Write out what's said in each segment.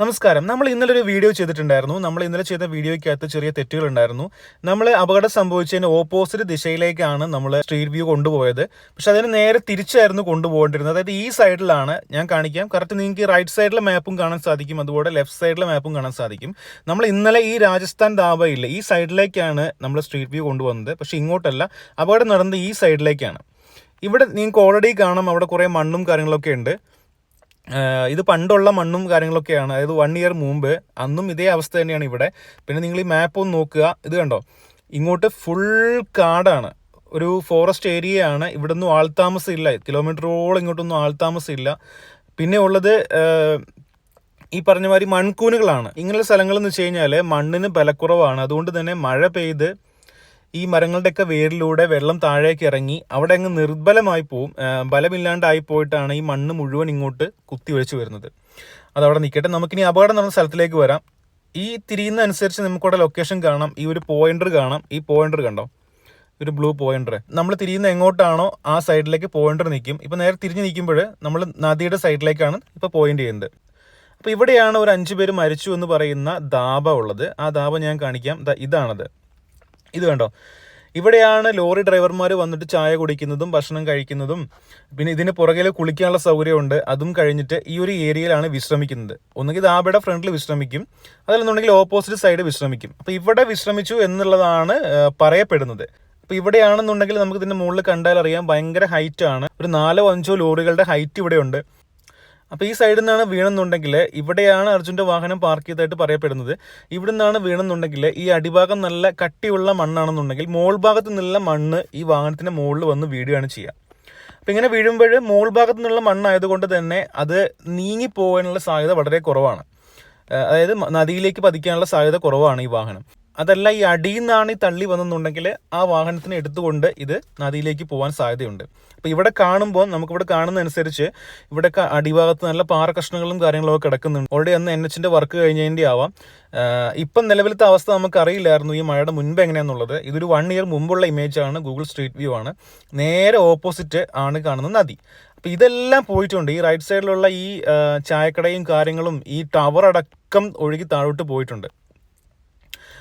നമസ്കാരം. നമ്മൾ ഇന്നലെ ഒരു വീഡിയോ ചെയ്തിട്ടുണ്ടായിരുന്നു. നമ്മൾ ഇന്നലെ ചെയ്ത വീഡിയോയ്ക്കകത്ത് ചെറിയ തെറ്റുകൾ ഉണ്ടായിരുന്നു നമ്മൾ അപകടം സംഭവിച്ചതിന് ഓപ്പോസിറ്റ് ദിശയിലേക്കാണ് നമ്മൾ സ്ട്രീറ്റ് വ്യൂ കൊണ്ടുപോയത്. പക്ഷെ അതിന് നേരെ തിരിച്ചായിരുന്നു കൊണ്ടുപോകേണ്ടിരുന്നത്. അതായത് ഈ സൈഡിലാണ് ഞാൻ കാണിക്കാം. കറക്റ്റ് നിങ്ങൾക്ക് റൈറ്റ് സൈഡിലെ മാപ്പും കാണാൻ സാധിക്കും. അതുപോലെ ലെഫ്റ്റ് സൈഡിലെ മാപ്പും കാണാൻ സാധിക്കും. നമ്മൾ ഇന്നലെ ഈ രാജസ്ഥാൻ ധാബയില്ല ഈ സൈഡിലേക്കാണ് നമ്മൾ സ്ട്രീറ്റ് വ്യൂ കൊണ്ടുവന്നത്. പക്ഷേ ഇങ്ങോട്ടല്ല. അപകടം നടന്നത് ഈ സൈഡിലേക്കാണ് ഇവിടെ നിങ്ങൾക്ക് ഓൾറെഡി കാണാം. അവിടെ കുറേ മണ്ണും കാര്യങ്ങളൊക്കെ ഉണ്ട്. ഇത് പണ്ടുള്ള മണ്ണും കാര്യങ്ങളൊക്കെയാണ്. അതായത് വൺ ഇയർ മുമ്പ് അന്നും ഇതേ അവസ്ഥ തന്നെയാണ് ഇവിടെ. പിന്നെ നിങ്ങൾ ഈ മാപ്പ് ഒന്ന് നോക്കുക. ഇത് കണ്ടോ? ഇങ്ങോട്ട് ഫുൾ കാടാണ്. ഒരു ഫോറസ്റ്റ് ഏരിയ ആണ്. ഇവിടൊന്നും ആൾതാമസം ഇല്ല കിലോമീറ്ററോളം ഇങ്ങോട്ടൊന്നും ആൾതാമസം ഇല്ല പിന്നെ ഉള്ളത് ഈ പറഞ്ഞ മാതിരി മൺകൂനുകളാണ്. ഇങ്ങനെയുള്ള സ്ഥലങ്ങൾ എന്ന് വെച്ച് കഴിഞ്ഞാൽ മണ്ണിന് ബലക്കുറവാണ്. അതുകൊണ്ട് തന്നെ മഴ പെയ്ത് ഈ മരങ്ങളുടെയൊക്കെ വേരിലൂടെ വെള്ളം താഴേക്ക് ഇറങ്ങി അവിടെ അങ്ങ് നിർബലമായി പോവും. ബലമില്ലാണ്ടായി പോയിട്ടാണ് ഈ മണ്ണ് മുഴുവൻ ഇങ്ങോട്ട് കുത്തി ഒഴിച്ചു വരുന്നത്. അതവിടെ നിൽക്കട്ടെ. നമുക്കിനി അപകടം നടന്ന സ്ഥലത്തിലേക്ക് വരാം. ഈ തിരിയുന്ന അനുസരിച്ച് നമുക്കവിടെ ലൊക്കേഷൻ കാണാം. ഈ ഒരു പോയിന്റർ കാണാം. ഈ പോയിന്റർ കണ്ടോ? ഒരു ബ്ലൂ പോയിന്റർ നമ്മൾ തിരിയുന്ന എങ്ങോട്ടാണോ ആ സൈഡിലേക്ക് പോയിന്റർ നിൽക്കും. ഇപ്പോൾ നേരെ തിരിഞ്ഞ് നിൽക്കുമ്പോൾ നമ്മൾ നദിയുടെ സൈഡിലേക്കാണ് ഇപ്പോൾ പോയിന്റ് ചെയ്യുന്നത്. അപ്പോൾ ഇവിടെയാണ് ഒരു അഞ്ച് പേര് മരിച്ചു എന്ന് പറയുന്ന ദാബ ഉള്ളത്. ആ ദാബ ഞാൻ കാണിക്കാം. ഇതാണത്. ഇത് കണ്ടോ? ഇവിടെയാണ് ലോറി ഡ്രൈവർമാർ വന്നിട്ട് ചായ കുടിക്കുന്നതും ഭക്ഷണം കഴിക്കുന്നതും പിന്നെ ഇതിന് പുറകിൽ കുളിക്കാനുള്ള സൗകര്യമുണ്ട്. അതും കഴിഞ്ഞിട്ട് ഈ ഒരു ഏരിയയിലാണ് വിശ്രമിക്കുന്നത്. ഒന്നുകിൽ ദാബയുടെ ഫ്രണ്ടിൽ വിശ്രമിക്കും അതല്ലെന്നുണ്ടെങ്കിൽ ഓപ്പോസിറ്റ് സൈഡ് വിശ്രമിക്കും. അപ്പോൾ ഇവിടെ വിശ്രമിച്ചു എന്നുള്ളതാണ് പറയപ്പെടുന്നത്. അപ്പൊ ഇവിടെയാണെന്നുണ്ടെങ്കിൽ നമുക്ക് ഇതിന്റെ മുകളിൽ കണ്ടാൽ അറിയാം ഭയങ്കര ഹൈറ്റ് ആണ് ഒരു നാലോ അഞ്ചോ ലോറികളുടെ ഹൈറ്റ് ഇവിടെയുണ്ട്. അപ്പൊ ഈ സൈഡിൽ നിന്നാണ് വീണെന്നുണ്ടെങ്കിൽ ഇവിടെയാണ് അർജുന്റെ വാഹനം പാർക്ക് ചെയ്തതായിട്ട് പറയപ്പെടുന്നത്. ഇവിടെ നിന്നാണ് വീണെന്നുണ്ടെങ്കിൽ ഈ അടിഭാഗം നല്ല കട്ടിയുള്ള മണ്ണാണെന്നുണ്ടെങ്കിൽ മോൾ ഭാഗത്ത് നിന്നുള്ള മണ്ണ് ഈ വാഹനത്തിന്റെ മുകളിൽ വന്ന് വീഴുകയാണ് ചെയ്യുക അപ്പൊ ഇങ്ങനെ വീഴുമ്പോൾ മോൾ ഭാഗത്ത് നിന്നുള്ള മണ്ണായതുകൊണ്ട് തന്നെ അത് നീങ്ങിപ്പോകാനുള്ള സാധ്യത വളരെ കുറവാണ്. അതായത് നദിയിലേക്ക് പതിക്കാനുള്ള സാധ്യത കുറവാണ് ഈ വാഹനം. അതല്ല ഈ അടിയിൽ നിന്നാണ് ഈ തള്ളി വന്നെന്നുണ്ടെങ്കിൽ ആ വാഹനത്തിന് എടുത്തുകൊണ്ട് ഇത് നദിയിലേക്ക് പോകാൻ സാധ്യതയുണ്ട്. അപ്പോൾ ഇവിടെ കാണുമ്പോൾ നമുക്കിവിടെ കാണുന്നതനുസരിച്ച് ഇവിടെ അടിഭാഗത്ത് നല്ല പാറ കഷ്ണങ്ങളും കാര്യങ്ങളൊക്കെ കിടക്കുന്നുണ്ട്. ഓൾറെഡി അന്ന് എൻ എച്ചിന്റെ വർക്ക് കഴിഞ്ഞതിന്റെ ആവാം ഇപ്പം നിലവിലത്തെ അവസ്ഥ നമുക്കറിയില്ലായിരുന്നു ഈ മഴയുടെ മുൻപ് എങ്ങനെയാണെന്നുള്ളത് ഇതൊരു വൺ ഇയർ മുമ്പുള്ള ഇമേജ് ആണ് ഗൂഗിൾ സ്ട്രീറ്റ് വ്യൂ ആണ്. നേരെ ഓപ്പോസിറ്റ് ആണ് കാണുന്ന നദി. അപ്പോൾ ഇതെല്ലാം പോയിട്ടുണ്ട്. ഈ റൈറ്റ് സൈഡിലുള്ള ഈ ചായക്കടയും കാര്യങ്ങളും ഈ ടവർ അടക്കം ഒഴുകി താഴോട്ട് പോയിട്ടുണ്ട്.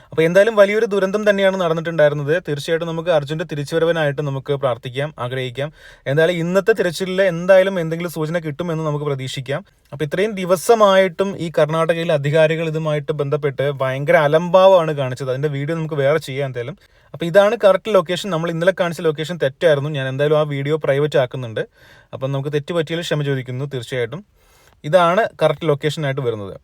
അപ്പൊ എന്തായാലും വലിയൊരു ദുരന്തം തന്നെയാണ് നടന്നിട്ടുണ്ടായിരുന്നത്. തീർച്ചയായിട്ടും നമുക്ക് അർജുന്റെ തിരിച്ചുവരവനായിട്ട് നമുക്ക് പ്രാർത്ഥിക്കാം ആഗ്രഹിക്കാം. എന്തായാലും ഇന്നത്തെ തിരച്ചിലിൽ എന്തായാലും എന്തെങ്കിലും സൂചന കിട്ടുമെന്ന് നമുക്ക് പ്രതീക്ഷിക്കാം. അപ്പൊ ഇത്രയും ദിവസമായിട്ടും ഈ കർണാടകയിലെ അധികാരികൾ ഇതുമായിട്ട് ബന്ധപ്പെട്ട് ഭയങ്കര അലംഭാവമാണ് കാണിച്ചത്. അതിന്റെ വീഡിയോ നമുക്ക് വേറെ ചെയ്യാം എന്തായാലും. അപ്പോൾ ഇതാണ് കറക്റ്റ് ലൊക്കേഷൻ. നമ്മൾ ഇന്നലെ കാണിച്ച ലൊക്കേഷൻ തെറ്റായിരുന്നു. ഞാൻ എന്തായാലും ആ വീഡിയോ പ്രൈവറ്റ് ആക്കുന്നുണ്ട്. അപ്പം നമുക്ക് തെറ്റ് പറ്റിയാൽ ക്ഷമ ചോദിക്കുന്നു തീർച്ചയായിട്ടും. ഇതാണ് കറക്റ്റ് ലൊക്കേഷനായിട്ട് വരുന്നത്.